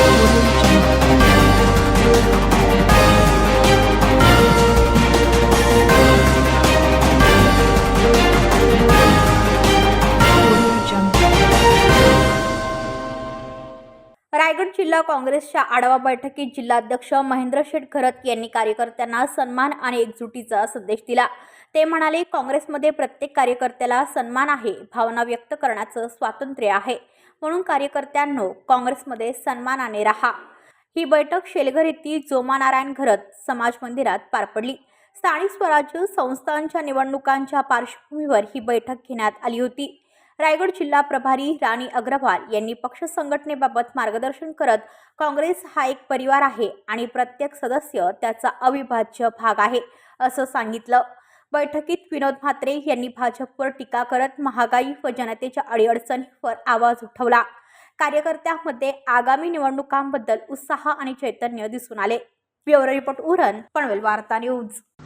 Thank you. Raigad जिल्हा काँग्रेसच्या आढावा बैठकीत जिल्हाध्यक्ष महेंद्र शेठ खरत यांनी कार्यकर्त्यांना सन्मान आणि एकजुटीचा संदेश दिला. ते म्हणाले काँग्रेसमध्ये प्रत्येक कार्यकर्त्याला सन्मान आहे भावना व्यक्त करण्याचं स्वातंत्र्य आहे. म्हणून कार्यकर्त्यांनो काँग्रेसमध्ये सन्मानाने राहा. ही बैठक शेलघर येथील जोमानारायण घरत समाज मंदिरात पार पडली. स्थानिक स्वराज्य संस्थांच्या निवडणुकांच्या पार्श्वभूमीवर ही बैठक घेण्यात आली होती. रायगड जिल्हा प्रभारी राणी अग्रवाल यांनी पक्ष संघटनेबाबत मार्गदर्शन करत काँग्रेस हा एक परिवार आहे आणि प्रत्येक सदस्य त्याचा अविभाज्य भाग आहे असं सांगितलं. बैठकीत विनोद म्हात्रे यांनी भाजपवर टीका करत महागाई व जनतेच्या अडीअडचणीवर आवाज उठवला. कार्यकर्त्यांमध्ये आगामी निवडणुकांबद्दल उत्साह आणि चैतन्य दिसून आले. ब्युरो रिपोर्ट उरण पनवेल वार्ता न्यूज.